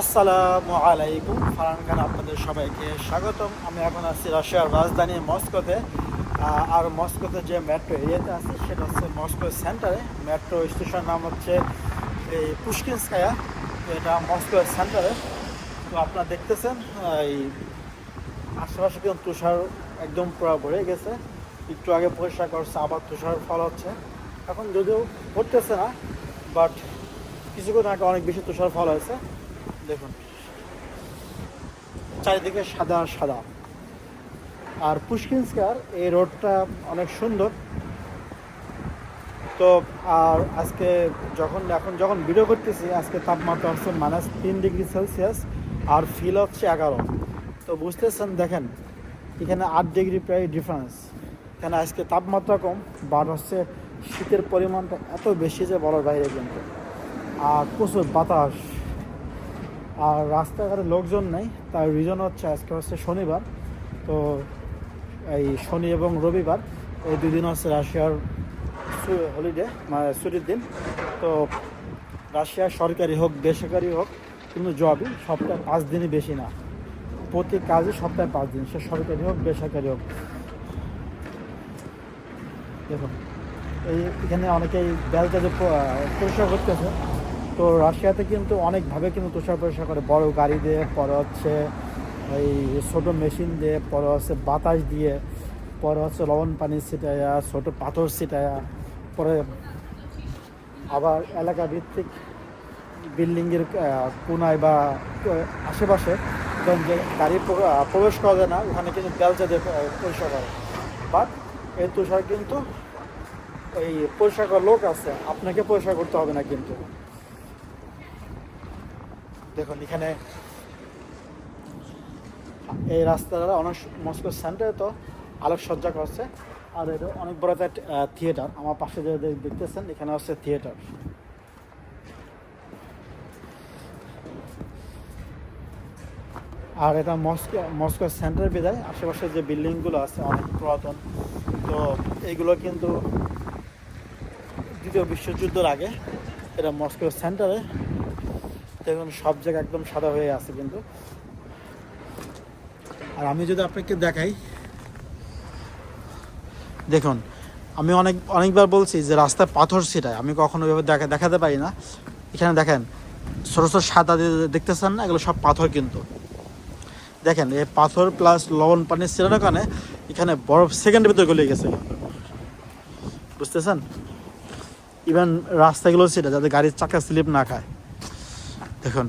আসসালামু আলাইকুম। ফারান খান আপনাদের সবাইকে স্বাগতম। আমি এখন আছি রাশিয়ার রাজধানী মস্কোতে। আর মস্কোতে যে মেট্রো এরিয়াতে আছে, সেটা হচ্ছে মস্কো সেন্টারে। মেট্রো স্টেশন নাম হচ্ছে এই পুষ্কিনস্কায়া এটা মস্কো সেন্টারে। তো আপনারা দেখতেছেন এই আশেপাশে কিন্তু তুষার একদম পুরো ভরে গেছে। একটু আগে পরিষ্কার করছে, আবার তুষার ফল হচ্ছে। এখন যদিও পড়তেছে না বাট কিছুক্ষণ আগে অনেক বেশি তুষার ফল হয়েছে। দেখুন। চারিদিকে সাদা সাদা। আর পুষ্কিনস্কার এই রোডটা অনেক সুন্দর। তো, আর আজকে যখন, এখন যখন ভিডিও করতেছি, আজকে তাপমাত্রা হচ্ছে মাইনাস তিন ডিগ্রি সেলসিয়াস আর ফিল হচ্ছে এগারো। তো বুঝতেছেন, দেখেন, এখানে আট ডিগ্রি প্রায় ডিফারেন্স এখানে আজকে তাপমাত্রা কম বাট হচ্ছে শীতের পরিমাণটা এত বেশি যে বলার বাইরে কিন্তু। আর প্রচুর বাতাস। আর রাস্তাঘাটে লোকজন নেই, তার রিজন হচ্ছে আজকে হচ্ছে শনিবার। তো এই শনি এবং রবিবার, এই দুই দিন হচ্ছে রাশিয়ার হলিডে মানে ছুটির দিন। তো রাশিয়ার সরকারি হোক, বেসরকারি হোক, কিন্তু জবই সপ্তাহে পাঁচ দিনই বেশি না। প্রতি কাজে সপ্তাহে পাঁচ দিন, সে সরকারি হোক, বেসরকারি হোক। দেখুন, এই এখানে অনেকেই বেলটা যে পরিষ্কার করতেছে। তো রাশিয়াতে কিন্তু অনেকভাবে কিন্তু তুষার পরিষ্কার করে। বড় গাড়ি দিয়ে পরে হচ্ছে এই ছোটো মেশিন দিয়ে, পরে হচ্ছে বাতাস দিয়ে, পরে হচ্ছে লবণ পানি ছিটায়া, ছোটো পাথর ছিটায়া, পরে আবার এলাকা ভিত্তিক বিল্ডিংয়ের কোনায় বা আশেপাশে যে গাড়ি প্রবেশ করা যায় না, ওখানে কিন্তু বেলচা দিয়ে পরিষ্কার করে। বাট এই তুষার কিন্তু এই পরিষ্কার লোক আছে, আপনাকে পরিষ্কার করতে হবে না কিন্তু। দেখুন, এখানে এই রাস্তাটা অনেক মস্কো সেন্টারে তো আলোকসজ্জা করছে। আর এটা অনেক বড় একটা থিয়েটার আমার পাশে যে দেখতেছেন, এখানে হচ্ছে থিয়েটার আর এটা মস্কো মস্কো সেন্টার বিদায়। আশেপাশে যে বিল্ডিংগুলো আছে, অনেক পুরাতন। তো এইগুলো কিন্তু দ্বিতীয় বিশ্বযুদ্ধের আগে এটা মস্কো সেন্টারে দেখুন সব জায়গা একদম সাদা হয়ে আছে কিন্তু। আর আমি যদি আপনাকে দেখাই, দেখুন, আমি অনেক, অনেকবার বলছি যে রাস্তায় পাথর ছিটায়। আমি কখনো এভাবে দেখা, দেখাতে পারি না। এখানে দেখেন, ছোটো ছোটো সাদা দেখতেছেন না? এগুলো সব পাথর কিন্তু। দেখেন, এই পাথর প্লাস লবণ পানির ছিটানোর কারণে এখানে বরফ সেকেন্ডের ভিতরে গলে গেছে বুঝতেছেন? ইভেন রাস্তাগুলো সেটা যাতে গাড়ির চাকা স্লিপ না খায়। দেখুন,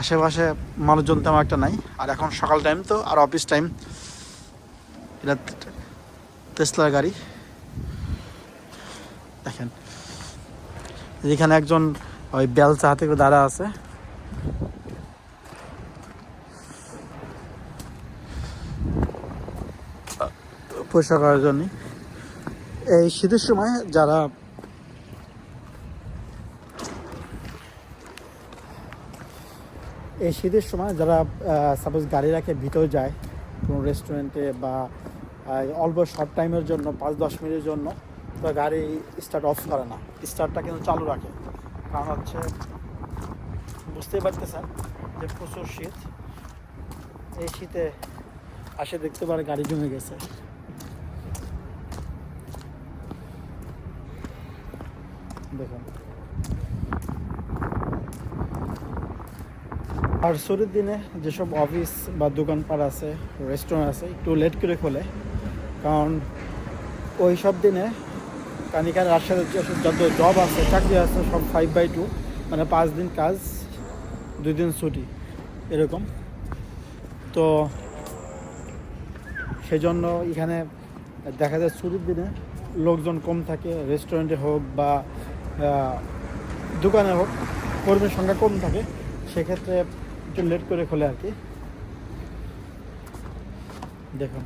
আশেপাশে মানুষজন তেমন একটা নাই। আর এখন সকাল টাইম তো, আর অফিস টাইম এটা টেসলার গাড়ি। দেখেন যেখানে একজন ওই বেলচা হাতে করে দাঁড়া আছে। পরিষ্কার করার জন্য। এই শীতের সময় যারা এই শীতের সময় যারা সাপোজ গাড়ি রাখে ভিতরে যায়, কোনো রেস্টুরেন্টে বা অল্প শর্ট টাইমের জন্য, পাঁচ, দশ মিনিটের জন্য, তো গাড়ি স্টার্ট অফ করে না। স্টার্টটা কিন্তু চালু রাখে। কারণ হচ্ছে, বুঝতেই পারতেছেন যে প্রচুর শীত। এই শীতে আসে দেখতে পারে গাড়ি জমে গেছে। দেখুন। আর শুরুর দিনে যেসব অফিস বা দোকানপাট আছে রেস্টুরেন্ট আছে, একটু লেট করে খোলে। কারণ ওই সব দিনে কানিকার যেসব যত জব আছে, চাকরি আছে, সব ফাইভ বাই টু মানে পাঁচ দিন কাজ, দুই দিন ছুটি, এরকম। তো সেই জন্য এখানে দেখা যায় ছুটির দিনে লোকজন কম থাকে রেস্টুরেন্টে হোক বা দোকানে হোক, কর্মীর সংখ্যা কম থাকে। সেক্ষেত্রে একটু লেট করে খোলে আর কি। দেখুন।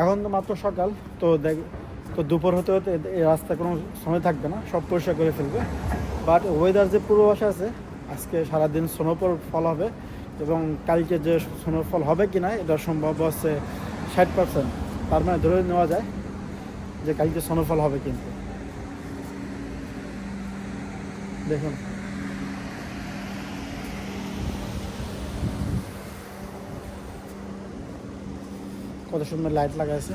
এখন তো মাত্র সকাল, তো দেখ, তো দুপুর হতে হতে এই রাস্তা কোনো সময় থাকবে না, সব পরিষ্কার করে ফেলবে। বাট ওয়েদার যে পূর্বাভাস আছে, আজকে সারাদিন স্নোফল ফল হবে এবং কালকে যে স্নোফল হবে কি না এটা সম্ভব আছে ষাট পার্সেন্ট তার মানে ধরে নেওয়া যায় যে কালকে স্নোফল হবে কিন্তু। দেখুন। কত সুন্দর লাইট লাগাইছে।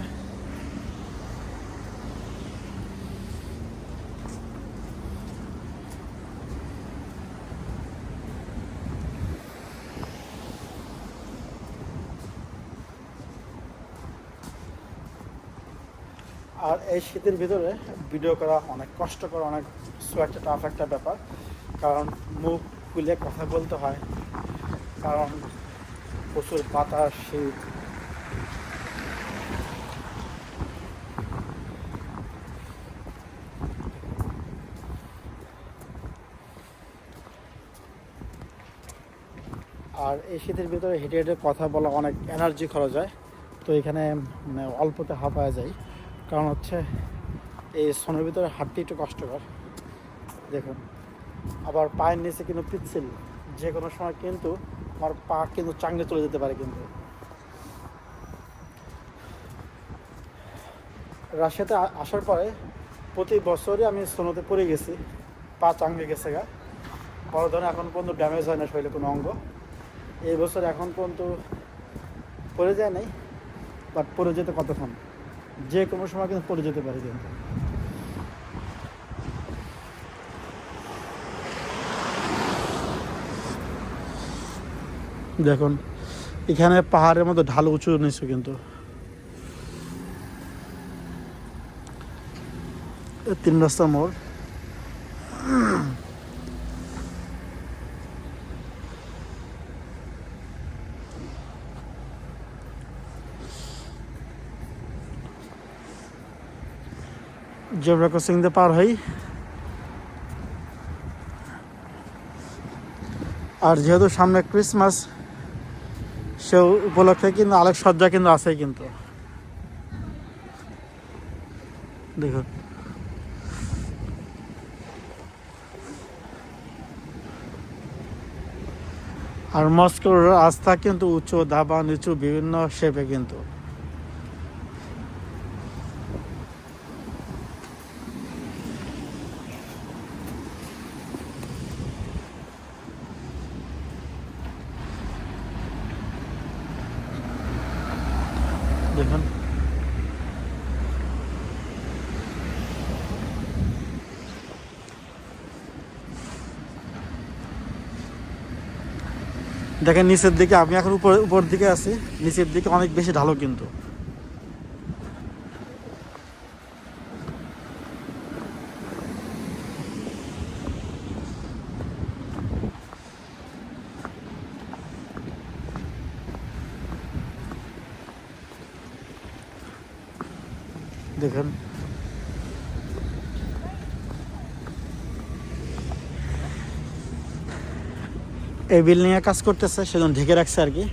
আর এই শীতের ভিতরে ভিডিও করা অনেক কষ্টকর, অনেক একটা টাফ একটা ব্যাপার। কারণ মুখ খুলে কথা বলতে হয়। কারণ প্রচুর বাতাস, শীত আর এই শীতের ভিতরে হেঁটে হেঁটে কথা বলা অনেক এনার্জি খরচ হয়। তো এখানে মানে অল্পতে হাঁপায়া যায় কারণ হচ্ছে, এই সোনের ভিতরে হাঁটতে একটু কষ্টকর। দেখুন, আবার পায়ের নিচে কিন্তু পিচ্ছিল। যে কোনো সময় কিন্তু আমার পা কিন্তু চাঙ্গে চলে যেতে পারে কিন্তু। রাশিয়াতে আসার পরে প্রতি বছরই আমি সোনোতে পড়ে গেছি। পা চাঙ্গে গেছে গা। বড় ধরনের এখন পর্যন্ত ড্যামেজ হয় না শরীরে কোনো অঙ্গ। এই বছর এখন পর্যন্ত পড়ে যায় নাই বাট পড়ে যেতে কতক্ষণ? যে কোনো সময় কিন্তু পড়ে যেতে পারে কিন্তু দেখুন, এখানে পাহাড়ের মতো ঢাল উঁচু নিচু কিন্তু। তিন রাস্তা মোড়। জেব্রা ক্রসিং দিয়ে পার হই। আর যেহেতু সামনে ক্রিসমাস সে উপলক্ষে কিন্তু আলোকসজ্জা কিন্তু আছে কিন্তু। দেখুন আর মস্কোর রাস্তা কিন্তু উঁচু, ধাবা নিচু, বিভিন্ন শেপে কিন্তু দেখুন দেখেন, নিচের দিকে, আমি এখন উপর উপর দিকে আছি। নিচের দিকে অনেক বেশি ঢালো কিন্তু। দেখেন এই বিল্ডিং এ কাজ করতেছে, সেজন্য ঢেকে রাখছে আর কি।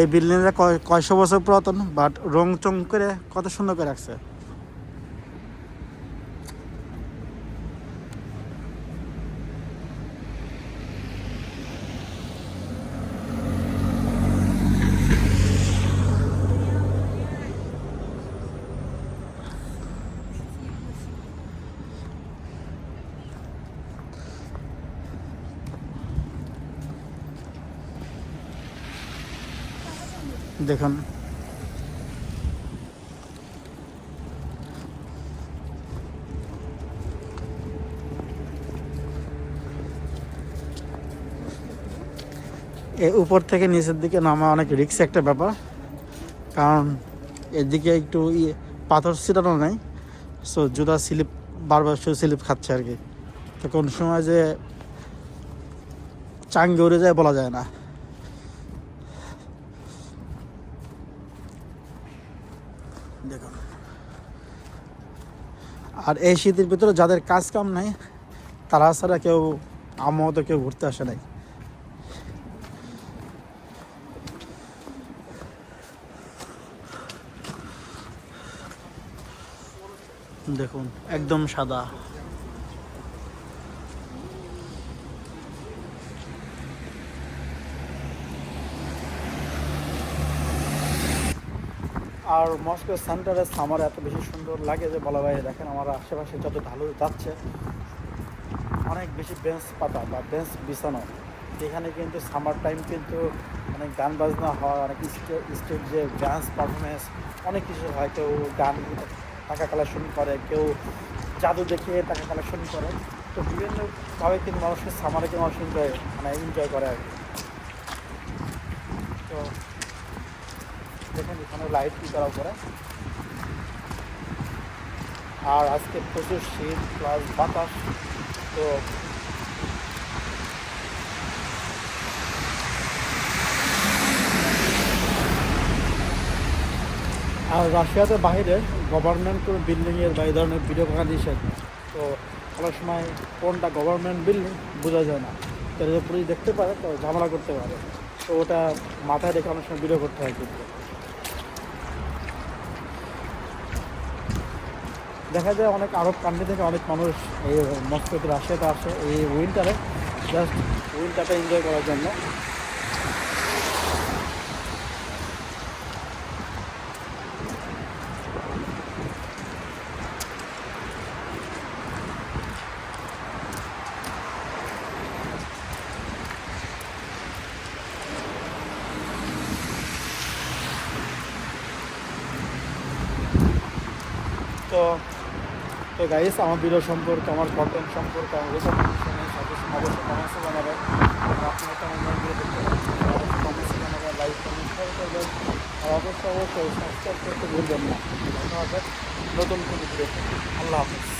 এই বিল্ডিংটা কয়শো বছর পুরাতন বাট রং চং করে কত সুন্দর করে রাখছে। দেখুন। এ উপর থেকে নিচের দিকে নামা অনেক রিক্স একটা ব্যাপার। কারণ এদিকে একটু ইয়ে পাথর ছিটানো নেই সো জুতা স্লিপ বারবার শুধু স্লিপ খাচ্ছে আর কি। তো কোন সময় যে চাঙ্গে উড়ে যায় বলা যায় না। আর এই শীতের ভিতরে যাদের কাজ কাম নাই, তারা ছাড়া কেউ আমাদের কেউ ঘুরতে আসে নাই। দেখুন, একদম সাদা। আর মস্কো সেন্টারের সামার এত বেশি সুন্দর লাগে যে, বলা ভাই দেখেন আমার আশেপাশে যত ঢালু যাচ্ছে, অনেক বেশি বেঞ্চ পাতা বা বেঞ্চ বিছানো। এখানে কিন্তু সামার টাইম কিন্তু অনেক গান বাজনা হয়, অনেক স্টেজ যে ডান্স পারফরমেন্স অনেক কিছু হয়। কেউ গান টাকা কালেকশন করে, কেউ জাদু দেখে টাকা কালেকশন করে। তো বিভিন্নভাবে কিন্তু মানুষের সামারে কিন্তু মানুষ এনজয় মানে এনজয় করে আর কি। তো দেখেন, এখানে লাইট কি করা পরে আর আজকে প্রচুর শীত প্লাস বাতাস, তো আর রাশিয়াতে বাইরে গভর্নমেন্ট কোনো বিল্ডিংয়ের বা এই ধরনের ভিডিও করা নিষেধ তো অনেক সময় কোনটা গভর্নমেন্ট বিল্ডিং বোঝা যায় না। তো যদি পুলিশ দেখতে পারে, তো ঝামেলা করতে পারে। তো ওটা মাথায় রেখে অনেক সময় ভিডিও করতে হয় কিন্তু। দেখা যায় অনেক আরব কান্ট্রি থেকে অনেক মানুষ এই মস্কোতে রাশিয়াতে আসে এই উইন্টারে জাস্ট উইন্টারটা এনজয় করার জন্য। তো তো গাইস আমার ভিডিও সম্পর্কে, আমার কন্টেন্ট সম্পর্কে আমার রেকমেন্ডেশনে সাজেশন অবশ্যই অবশ্যই সাবস্ক্রাইব করতে ভুলবেন না। নতুন কোনো ভিডিও আল্লাহ হাফিজ।